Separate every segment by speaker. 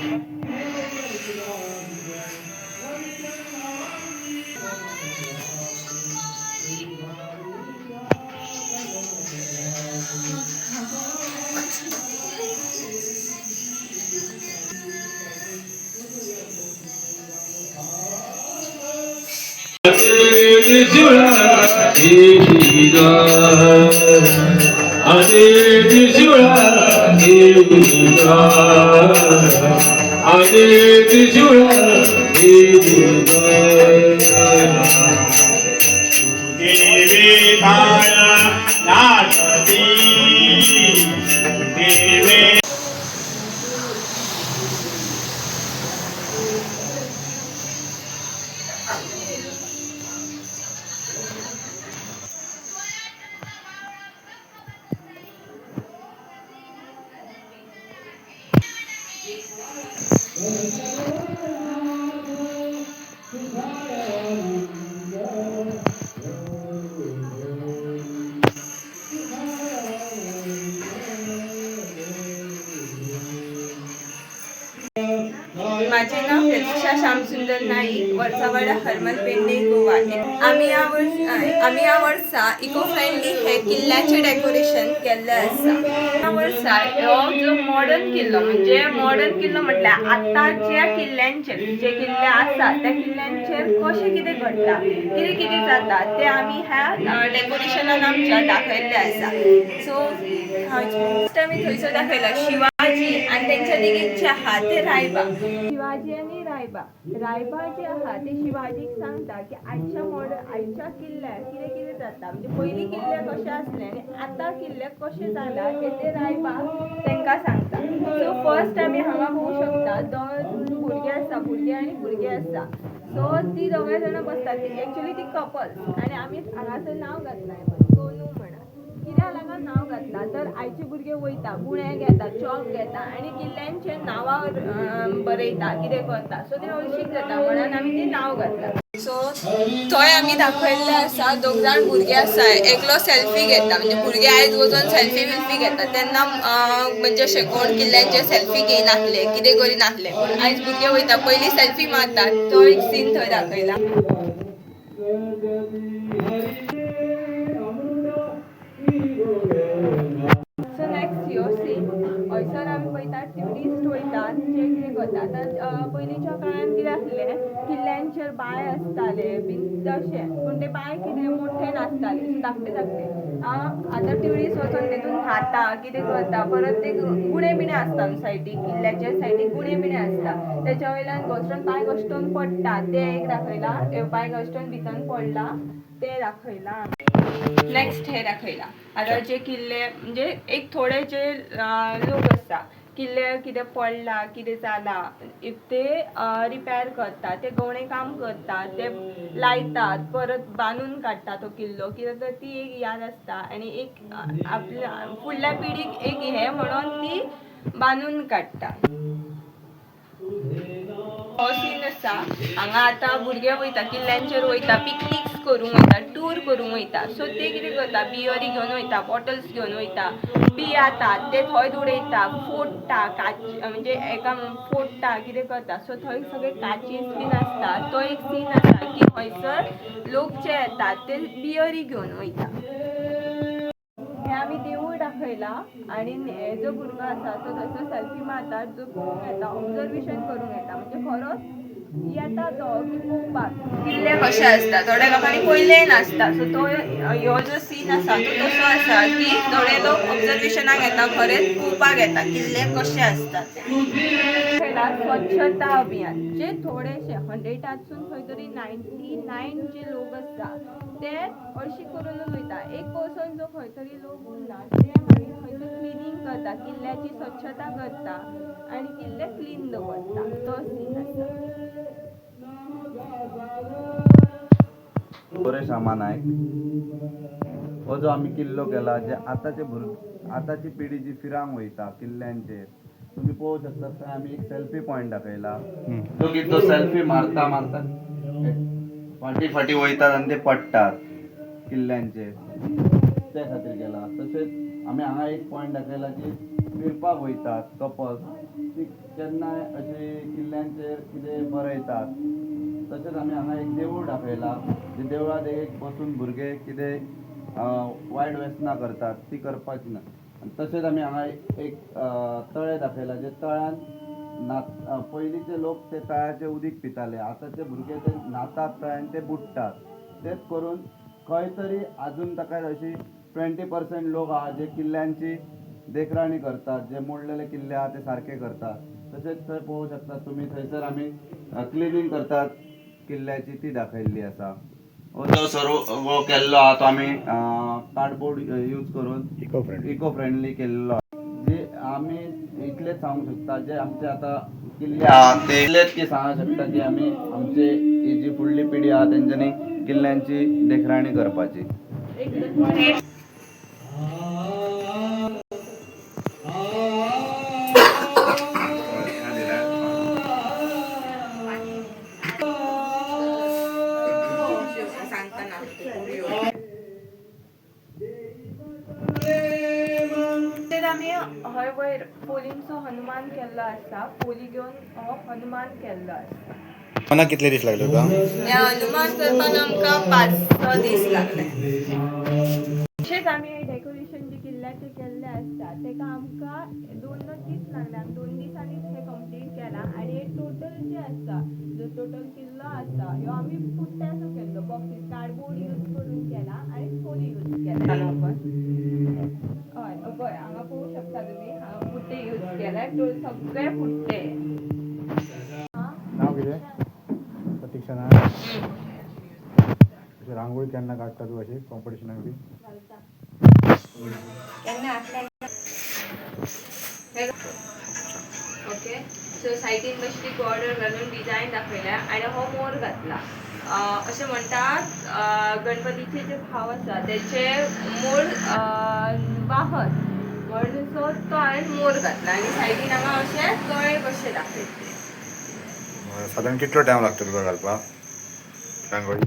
Speaker 1: 아들 주라 이리 가 아들 주라
Speaker 2: 예수가 아들 주여 Thank you. Obrigado.
Speaker 3: माझे नाव प्रतीक्षा श्यामसुंदर नाईक वर्षावाडा हरमल पेंडे गोवा. आम्ही या वर्ष आम्ही या वर्सा इको फ्रेंडली हे किल्ल्याचे डेकोरेशन केल्ले आसा या वर्सा हो जो मॉडर्न किल्लो म्हणजे मॉडर्न किल्लो म्हटल्यार आतांच्या किल्ल्यांचेर जे किल्ले आसा त्या किल्ल्यांचेर कशें कितें घडटा कितें कितें जाता ते आमी ह्या डेकोरेशनान आमच्या दाखयल्ले आसा सो फर्स्ट आमी थंयसर दाखयला शिवाजी आनी त्यांच्या देगेक जे ते रायबा. शिवाजी आणि रायबा. रायबा जे आहा ते शिवाजीक सांगता की आयच्या मॉडर्न आयच्या किल्ल्यार कितें कितें जाता. म्हणजे पयलीं किल्ले कशें आसले आनी आतां किल्ले कशें जाला हे ते रायबा तांकां सांगता सो फर्स्ट आमी हांगा पळोवंक शकता. दोन भुरगे आसा भुरगे आनी भुरगे आसा सो ती दोगां जाणां बसतात. ती एक्चुअली ती कपल आनी आमी हांगासर नांव घातलां सोनू म्हणा. कित्याक लागून नांव घातला. तर आयचे भुरगे वयता गुणे घेता चॉक घेता आनी किल्ल्यांचे नांवां बरयता कितें करता. सो तें हळशीक जाता म्हणून आमी तें नांव घातला. सो थंय आमी दाखयल्ले आसा दोग जाण भुरगे आसा एकलो सेल्फी घेता. म्हणजे भुरगे आयज वचून सेल्फी बिल्फी घेता तेन्ना म्हणजे अशें कोण किल्ल्यांचे सेल्फी घेयनासले कितें करिनासले पूण आयज भुरगे वयता. पयलीं सेल्फी मारतात. तो एक सीन थंय दाखयला. जे कितें करता आतां पयलींच्या काळान कितें आसलें किल्ल्यांचेर बाय आसताले बीन तशें पूण ते बाय कितें मोठे नासताले धाकटे धाकटे आ, आतां ट्युरिस्ट वचून तेतून खाता कितें करता परत ते गुणे बिणे आसता न्हू सायडीक किल्ल्याच्या सायडीक गुणे बिणे आसता तेच्या वयल्यान घसरून पांय घसटून पडटा ते एक दाखयला पांय घसटून भितन पडला ते दाखयला नेक्स्ट हे दाखयला आता जे किल्ले म्हणजे एक थोडे जे लोक आसता किल्ले कितें पडला कितें जाला इफ ते रिपेर करता ते गवणे काम करतात ते लायतात परत बांदून काडटा तो किल्लो. कित्याक तर ती एक याद आसता आनी एक आपल्या फुडल्या पिढीक एक हे म्हणून ती बांदून काडटा हो सीन आसा हांगा आतां भुरगे वयता किल्ल्यांचेर वयता पिकनीक करूंक वयता टूर करूंक वयता. सो ते कितें करता? बियरी घेवन वयता बॉटल्स घेवन वयता. पियाता ते थंय उडयता फोडटा काच म्हणजे एका फोडटा कितें करता? सो थंय सगळे काचीस बीन आसता. तो एक सीन आसा की हयसर लोक जे येतात ते बियरी घेवन वयता. हे आमी देवूळ दाखयला आणि हे जो भुरगो आसा तो थंयसर सेल्फी मारता जो पळोवंक येता ऑब्जर्वेशन करूंक येता. म्हणजे खरोच येता तो की किल्ले कशे आसता थोड्या लोकांनी पयले नासता सो तो ह्यो जो सीन आसा तो तसो आसा की थोडे लोक ऑब्जर्वेशनाक येता खरेंच पळोवपाक येता किल्ले कशे आसता ते स्वच्छता अभियान जे थोडेशे हंड्रेडासून खंय तरी नायन्टी नायन जे लोक आसता ते अशी करूनच वयता एक पर्सन जो खंय तरी लोक उरला ते मागीर खंयसर क्लिनींग करता किल्ल्याची स्वच्छता करता आनी किल्ले क्लीन दवरता तो सीन आसा
Speaker 4: सुरेश आमा नायक हो जो आम्ही किल्लो केला जे आताचे भुर आताची पिढी जी फिरांक वयता किल्ल्यांचेर तुम्ही पळोवू शकता थंय आम्ही एक सेल्फी पॉइंट दाखयला तो की तो सेल्फी मारता मारता फाटी फाटी वयतात आणि ते पडटात किल्ल्यांचेर त्या खातीर केला. तशेंच आमी हांगा एक पॉइंट दाखयला की फिरपाक वयतात कपल्स ती केन्नाय अशे किल्ल्यांचेर कितें बरयतात. तशेंच आमी हांगा एक देवूळ दाखयला जे देवळात एक बसून भुरगे कितें वायट वेसनां करतात. ती करपाची ना तशेंच आमी हांगा एक तळे तळें दाखयला जे तळ्यान ना पयलींचे लोक ते तळ्याचे उदीक पिताले. आतांचे भुरगे ते न्हातात तळ्यान ते बुडटात तेच करून खंय तरी अजून ताका अशी ट्वेंटी पर्सेंट लोक आहा जे किल्ल्यांची देखराणी करतात जे मोडलेले किल्ले आहा ते सारखे करतात. तसेच थंय पळोवंक शकतात तुम्ही थंयसर आमी क्लिनिंग करतात. किल्ल्याची ती दाखयल्ली आसा हो जो सर्व हो केल्लो आहा तो आमी कार्डबोर्ड यूज करून
Speaker 5: इको फ्रेंडली
Speaker 4: इको फ्रेंडली केल्लो जे आमी इतलेच सांगू शकता जे आमचे आता किल्ले आहा ते इतलेच की सांगू शकता की आमी आमचे ही जी फुडली पिढी आहा तेंच्यांनी किल्ल्यांची देखराणी करपाची.
Speaker 3: आसा पोली घेवन हो हनुमान केल्लो आसा
Speaker 5: मना कितले दीस लागले तुका
Speaker 3: हनुमान करपाक आमकां पांच स दीस लागले. तशेंच आमी डेकोरेशन जे किल्ल्याचे केल्ले आसता तेका आमकां दोनच दीस लागले. आमी दोन दिसांनीच हे कंप्लीट केला. आनी हे टोटल जे आसता जो टोटल किल्लो आसा ह्यो आमी पुट्ट्याचो केल्लो. बॉक्सीस कार्डबोर्ड यूज करून केला आनी फोली यूज केला हय पळय हांगा पळोवंक शकता तुमी हांगा पुट्टे यूज केला तो सगळे हां
Speaker 5: नाव कितें प्रतीक्षा रांगोळी केन्ना काडटा तूं अशी कॉम्पिटिशनाक बी
Speaker 3: ओके सो सायडीन मातशी बॉर्डर घालून डिझायन दाखयल्या आनी हो मोर घातला. अशें म्हणटात गणपतीचे जे भाव आसा तेचे मूळ अं, वाहन तो हांवें मोर घातला आनी सायडीन हांगा अशे कळे कशे दाखयले
Speaker 5: साधारण कितलो टायम लागता तुका घालपाक रांगोळी?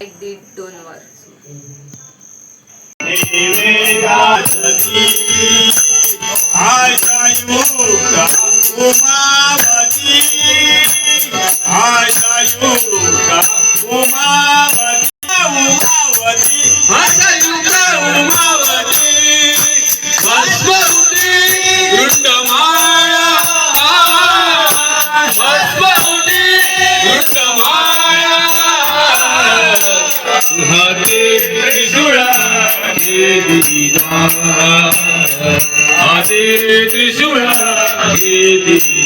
Speaker 3: एक दीड दोन वर्स
Speaker 1: Trishumara Trishumara